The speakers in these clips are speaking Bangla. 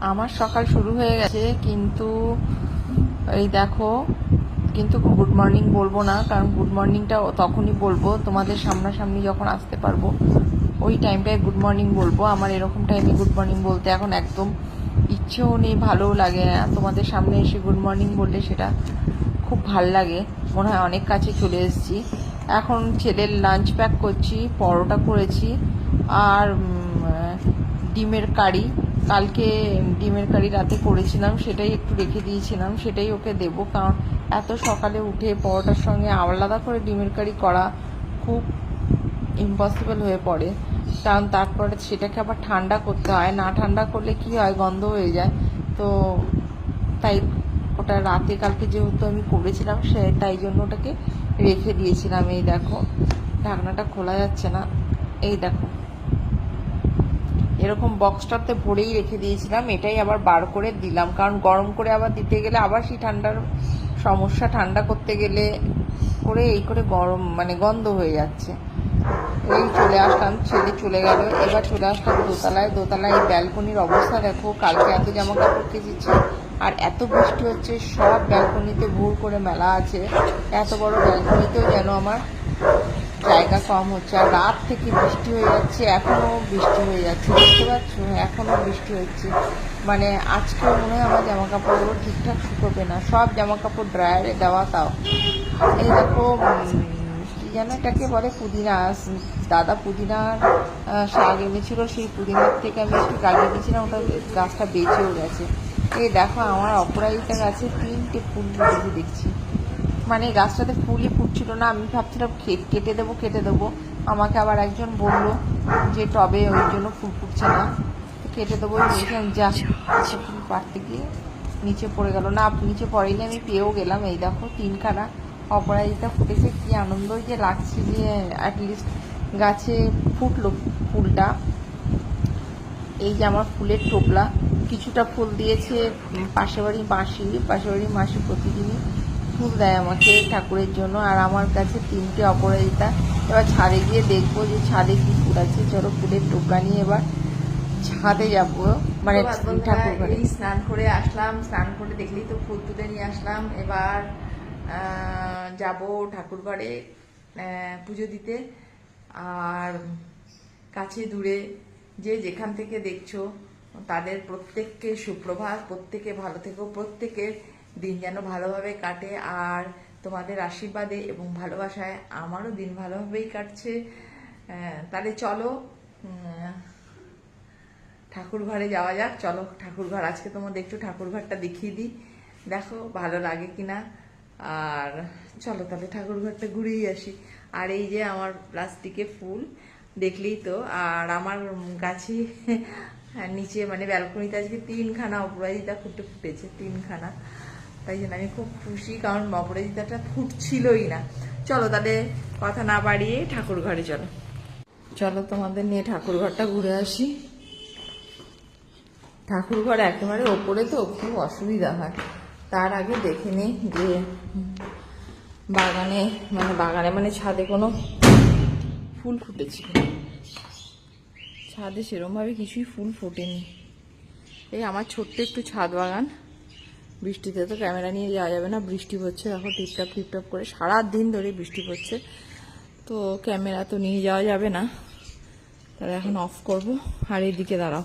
আমার সকাল শুরু হয়ে গেছে, কিন্তু এই দেখো, কিন্তু গুড মর্নিং বলব না, কারণ গুড মর্নিংটা তখনই বলব, তোমাদের সামনাসামনি যখন আসতে পারব, ওই টাইমটায় গুড মর্নিং বলব। আমার এরকম টাইমে গুড মর্নিং বলতে এখন একদম ইচ্ছেও নেই, ভালোও লাগে না। তোমাদের সামনে এসে গুড মর্নিং বললে সেটা খুব ভালো লাগে। মনে হয় অনেক কাছে চলে এসেছি। এখন ছেলের লাঞ্চ প্যাক করছি, পরোটা করেছি, আর ডিমের কারি। কালকে ডিমের কারি রাতে করেছিলাম, সেটাই একটু রেখে দিয়েছিলাম, সেটাই ওকে দেবো। কারণ এত সকালে উঠে পরোটার সঙ্গে আলাদা করে ডিমের কারি করা খুব ইম্পসিবল হয়ে পড়ে। কারণ তারপরে সেটাকে আবার ঠান্ডা করতে হয়। না ঠান্ডা করলে কি হয়? গন্ধ হয়ে যায়। তো তাই ওটা রাতে কালকে যেহেতু আমি করেছিলাম, সে তাই জন্য ওটাকে রেখে দিয়েছিলাম। এই দেখো, ঢাকনাটা খোলা যাচ্ছে না। এই দেখো। এরকম বক্সটাতে ভরেই রেখে দিয়েছিলাম, এটাই আবার বার করে দিলাম। কারণ গরম করে আবার দিতে গেলে আবার সেই ঠান্ডার সমস্যা, ঠান্ডা করতে গেলে করে এই করে গরম মানে গন্ধ হয়ে যাচ্ছে। এই চলে আসলাম, ছেলে চলে গেল। এবার চলে আসলাম দোতলায়। দোতলায় ব্যালকনির অবস্থা দেখো, কালকে এত জামা কাপড় কেচেছি, আর এত বৃষ্টি হচ্ছে, সব ব্যালকনিতে ভুর করে মেলা আছে। এত বড় ব্যালকনিতেও যেন আমার জায়গা কম হচ্ছে আর রাত থেকে বৃষ্টি হয়ে যাচ্ছে এখনও বৃষ্টি হয়ে যাচ্ছে, বুঝতে পারছ? এখনও বৃষ্টি হচ্ছে। মানে আজকেও মনে হয় আমার জামা কাপড়গুলো ঠিকঠাক শুকোবে না। সব জামা কাপড় ড্রায়ারে দেওয়া তাও। এই দেখো কি যেন এটাকে বলে পুদিনা, দাদা পুদিনার শাক এনেছিল, সেই পুদিনার থেকে আমি একটু লাগিয়ে দিয়েছিলাম, ওটা গাছটা বেঁচেও গেছে। এই দেখো, আমার অপরাজিতা গাছে তিনটে ফুল দেখছি। মানে গাছটাতে ফুলই ফুটছিল না আমি ভাবছিলাম কেটে দেবো কেটে দেবো। আমাকে আবার একজন বলল যে টবে ওই জন্য ফুল ফুটছে না। কেটে দেবো যা ফুল পাড়তে গিয়ে নিচে পড়ে গেল। না নিচে পড়েনি আমি পেয়েও গেলাম। এই দেখো তিনখানা অপরাজিতা ফুটেছে কি আনন্দই যে লাগছে যে অ্যাটলিস্ট গাছে ফুটলো ফুলটা। এই যে আমার ফুলের টোপলা কিছুটা ফুল দিয়েছে উম, পাশের বাড়ির মাসি পাশের বাড়ির মাসি প্রতিদিনই। ফুল দেয় আমাকে ঠাকুরের জন্য আর আমার কাছে তিনটে অপরাজিতা। এবার ছাদে গিয়ে দেখব যে ছাদে কি ফুল আছে। চলো ফুলের টোপলা নিয়ে এবার ছাদে যাব। মানে ঠাকুর ঘরে। স্নান করে আসলাম। স্নান করে দেখলেই তো ফুল তুলে নিয়ে আসলাম। এবার যাব ঠাকুর ঘরে পুজো দিতে। আর কাছে দূরে যে যেখান থেকে দেখছ তাদের প্রত্যেককে সুপ্রভাত প্রত্যেকে ভালো থেকো প্রত্যেকের দিন যেন ভালোভাবে কাটে আর তোমাদের আশীর্বাদে এবং ভালোবাসায় আমারও দিন ভালোভাবেই কাটছে। তাহলে চলো ঠাকুর ঘরে যাওয়া যাক। চলো, ঠাকুর ঘর আজকে তোমাদের একটু ঠাকুর ঘরটা দেখিয়ে দিই। দেখো, ভালো লাগে কিনা। আর চলো তাহলে ঠাকুর ঘরটা ঘুরেই আসি। আর এই যে আমার প্লাস্টিকে ফুল, দেখলেই তো। আর আমার গাছে, নিচে মানে ব্যালকনিতে আজকে তিনখানা অপরাজিতা ফুটে ফুটেছে, তিনখানা। তাই জন্য আমি খুব খুশি, কারণ অপরাজিতাটা ফুটছিলই না। চলো তাহলে কথা না বাড়িয়ে ঠাকুর ঘরে চলো। চলো তোমাদের নিয়ে ঠাকুর ঘরটা ঘুরে আসি। ঠাকুর ঘর একেবারে ওপরে তো খুব অসুবিধা হয়। তার আগে দেখে নিই যে বাগানে মানে বাগানে মানে ছাদে কোনো ফুল ফুটেছে ছাদে সেরমভাবে কিছুই ফুল ফোটেনি। এই আমার ছোট্ট একটু ছাদ বাগান। বৃষ্টিতে তো ক্যামেরা নিয়ে যাওয়া যাবে না, বৃষ্টি হচ্ছে, দেখো টিপটাপ টিপটাপ করে সারা দিন ধরে বৃষ্টি পড়ছে তো ক্যামেরা তো নিয়ে যাওয়া যাবে না, তাহলে এখন অফ করব, আর এইদিকে দাঁড়াও।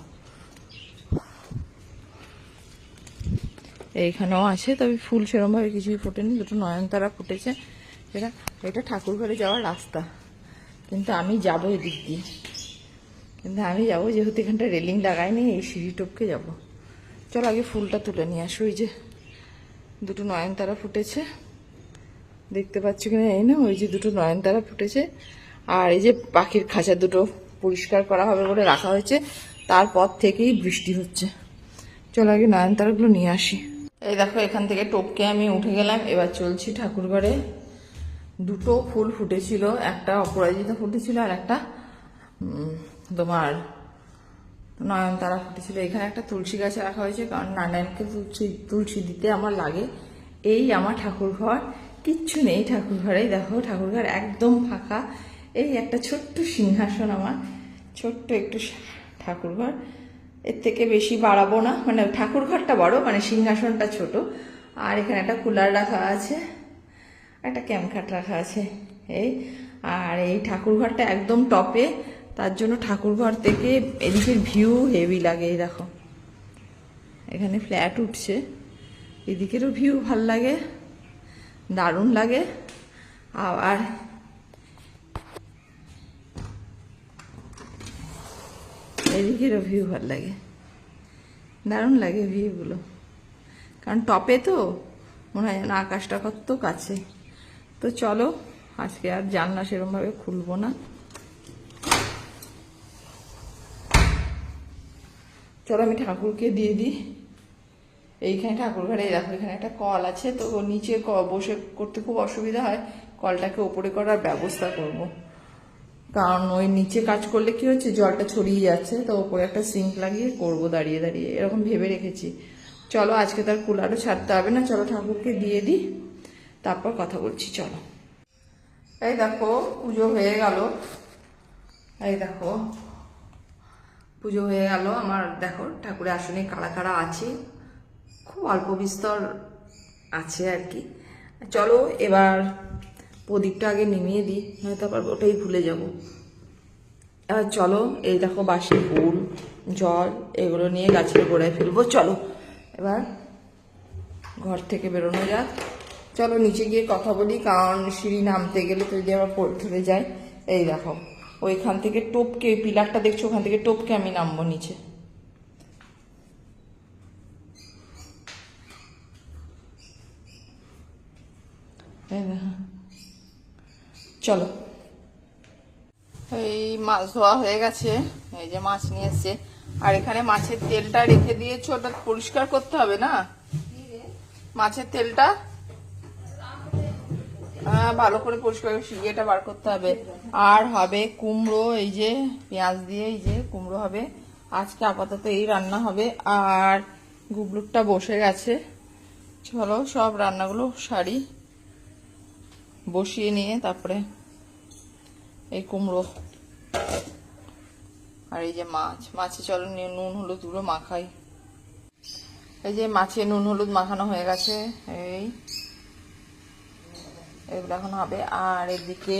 এইখানেও আছে, তবে ফুল সেরমভাবে কিছুই ফোটেনি, দুটো নয়নতারা ফুটেছে। এটা এটা ঠাকুর ঘরে যাওয়ার রাস্তা, কিন্তু আমি যাব এদিক দিয়ে। কিন্তু আমি যাব, যেহেতু এখানটা রেলিং লাগাইনি, এই সিঁড়ি টপকে যাব। চলো আগে ফুলটা তুলে নিয়ে আসো, ওই যে দুটো নয়নতারা ফুটেছে। দেখতে পাচ্ছ কিনা এই না, ওই যে দুটো নয়নতারা ফুটেছে। আর এই যে পাখির খাঁচা দুটো পরিষ্কার করা হবে বলে রাখা হয়েছে, তারপর থেকেই বৃষ্টি হচ্ছে। চলো আগে নয়নতারাগুলো নিয়ে আসি। এই দেখো, এখান থেকে টপকে আমি উঠে গেলাম, এবার চলছি ঠাকুর ঘরে দুটো ফুল ফুটেছিল, একটা অপরাজিতা ফুটেছিল আর একটা তোমার নয়নতারা ফুটেছিল। এখানে একটা তুলসী গাছ রাখা হয়েছে, কারণ নারায়ণকে তুলসী তুলসী দিতে আমার লাগে। এই আমার ঠাকুর ঘর কিচ্ছু নেই ঠাকুর ঘরেই দেখো ঠাকুর ঘর একদম ফাঁকা। এই একটা ছোট্ট সিংহাসন আমার, ছোট্ট একটু ঠাকুর ঘর এর থেকে বেশি বাড়াবো না মানে ঠাকুর ঘরটা বড় মানে সিংহাসনটা ছোট। আর এখানে একটা কুলার রাখা আছে, একটা ক্যামখাট রাখা আছে, এই। আর এই ঠাকুর ঘরটা একদম টপে। তার জন্য ঠাকুর ঘর থেকে এদিকের ভিউ হেভি লাগে, এই দেখো। এখানে ফ্ল্যাট উঠছে। এদিকেরও ভিউ ভালো লাগে, দারুণ লাগে। আবার এদিকেরও ভিউ ভালো লাগে। দারুণ লাগে ভিউগুলো কারণ টপে তো, মনে হয় যেন আকাশটা কত কাছে। তো চলো, আজকে আর জানলা সেরমভাবে খুলবো না। চলো আমি ঠাকুরকে দিয়ে দিই। এইখানে ঠাকুর ঘরে দেখো, এখানে একটা কল আছে, তো নিচে বসে করতে খুব অসুবিধা হয়। কলটাকে ওপরে করার ব্যবস্থা করব। কারণ ওই নিচে কাজ করলে কি হচ্ছে, জলটা ছড়িয়ে যাচ্ছে, তো ওপরে একটা সিঙ্ক লাগিয়ে করব দাঁড়িয়ে দাঁড়িয়ে। এরকম ভেবে রেখেছি। চলো, আজকে তার কুলারও ছাড়তে হবে না, চলো ঠাকুরকে দিয়ে দিই। তারপর কথা বলছি, চলো। এই দেখো, পুজো হয়ে গেল। এই দেখো পুজো হয়ে গেল। আমার দেখো ঠাকুরের আসনে কারা কারা আছে? খুব অল্প বিস্তর আছে আর কি। চলো, এবার প্রদীপটা আগে নিমিয়ে দিই, নয়তো আবার ওটাই ভুলে যাব। এবার চলো, এই দেখো বাসি ফুল, জল, এগুলো নিয়ে গাছের গোড়ায় ফেলব। চলো, এবার ঘর থেকে বেরোনো যাক। চলো, নিচে গিয়ে কথা বলি, কারণ সিঁড়ি নামতে গেলে তো যদি আবার পড়ে যায়। এই দেখো। ওইখান থেকে টোপকে পিলারটা দেখছ? ওখান থেকে টোপকে আমি নামবো নিচে। চলো। এই মাছ ধোয়া হয়ে গেছে। এই যে মাছ নিয়ে এসছে। আর এখানে মাছের তেলটা রেখে দিয়েছ ওটা পরিষ্কার করতে হবে না? মাছের তেলটা? ভালো করে পরিষ্কার করে ইয়েটা বার করতে হবে। আর হবে কুমড়ো, এই যে পেঁয়াজ দিয়ে, এই যে কুমড়ো হবে। আজকে আপাতত এই রান্না হবে। আর গুবলুকটা বসে গেছে। চলো সব রান্নাগুলো সারি, বসিয়ে নিয়ে তারপরে এই কুমড়ো আর এই যে মাছ। মাছে চলো নিয়ে নুন, হলুদগুলো মাখাই। এই যে মাছে নুন, হলুদ মাখানো হয়ে গেছে। এই এগুলো এখন হবে। আর এদিকে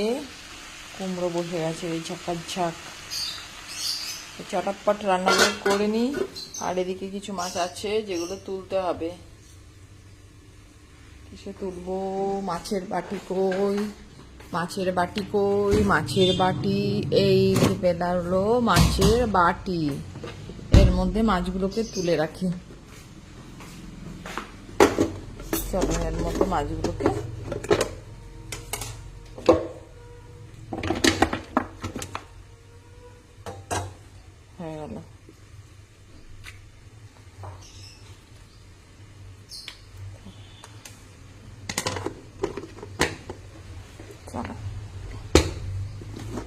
কুমড়ো বসে গেছে এই ঝাঁকার ঝাঁক। চটাপট রান্নাগুলো করে নিই। আর এদিকে কিছু মাছ আছে যেগুলো তুলতে হবে। কিসে তুলবো, মাছের বাটি কই, মাছের বাটি কই, মাছের বাটি, এই ভেবে দাঁড়লো মাছের বাটি। এর মধ্যে মাছগুলোকে তুলে রাখি। চলো এর মধ্যে মাছগুলোকে হয়ে গেল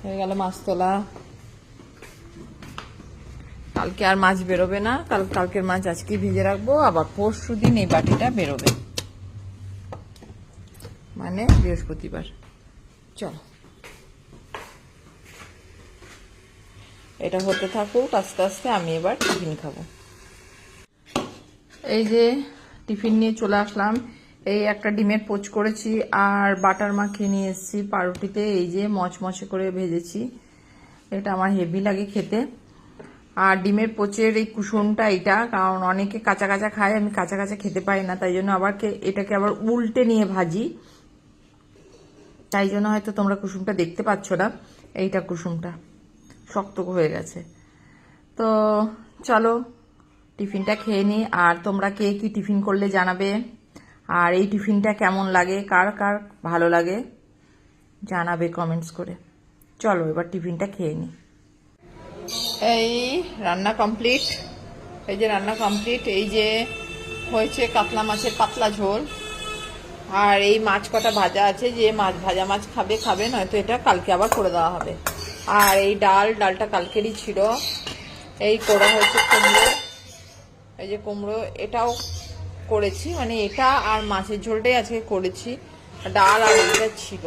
হয়ে গেল মাছ তোলা। কালকে আর মাছ বেরোবে না। কাল, কালকের মাছ আজকে ভিজে রাখব। আবার পরশু দিন এই বাটিটা বেরোবে। মানে বৃহস্পতিবার। চলো। এটা হতে থাকুক, আস্তে আস্তে আমি এবার টিফিন খাব। এই যে টিফিন নিয়ে চলে আসলাম। এই একটা ডিমের পোচ করেছি আর বাটার মাখিয়ে নিয়ে এসেছি পাউরুটিতে, এই যে মচমচে করে ভেজেছি। এটা আমার হেভি লাগে খেতে। আর ডিমের পোচের এই কুসুমটা এটা কারণ অনেকে কাঁচা কাঁচা খায়, আমি কাঁচা কাঁচা খেতে পারি না, তাই জন্য আবার এটাকে আবার উল্টে নিয়ে ভাজি। তাই জন্য হয়তো তোমরা কুসুমটা দেখতে পাচ্ছ না, এইটা কুসুমটা শক্ত হয়ে গেছে। তো চলো, টিফিনটা খেয়ে নিই আর তোমরা কে কি টিফিন করলে জানাবে? আর এই টিফিনটা কেমন লাগে? কার কার ভালো লাগে? জানাবে কমেন্টস করে। চলো এবার টিফিনটা খেয়ে নিই এই রান্না কমপ্লিট এই যে রান্না কমপ্লিট এই যে হয়েছে কাতলা মাছের পাতলা ঝোল। আর এই মাছ কটা ভাজা আছে, যে মাছ ভাজা মাছ খাবে খাবে, নয়তো এটা কালকে আবার করে দেওয়া হবে। আর এই ডাল, ডালটা কালকেরই ছিল। এই করা হয়েছে কুমড়ো। এই যে কুমড়ো, এটাও করেছি মানে এটা আর মাছের ঝোলটাই আজকে করেছি। ডাল আর এটা ছিল,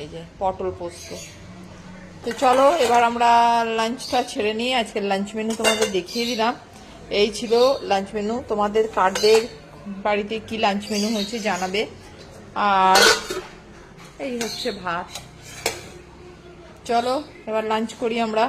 এই যে পটল পোস্ত। তো চলো, এবার আমরা লাঞ্চটা ছেড়ে নিয়ে আজকের লাঞ্চ মেনু তোমাদের দেখিয়ে দিলাম। এই ছিল লাঞ্চ মেনু তোমাদের কারদের বাড়িতে কি লাঞ্চ মেনু হয়েছে জানাবে। আর এই হচ্ছে ভাত। চলো, এবার লাঞ্চ করি আমরা।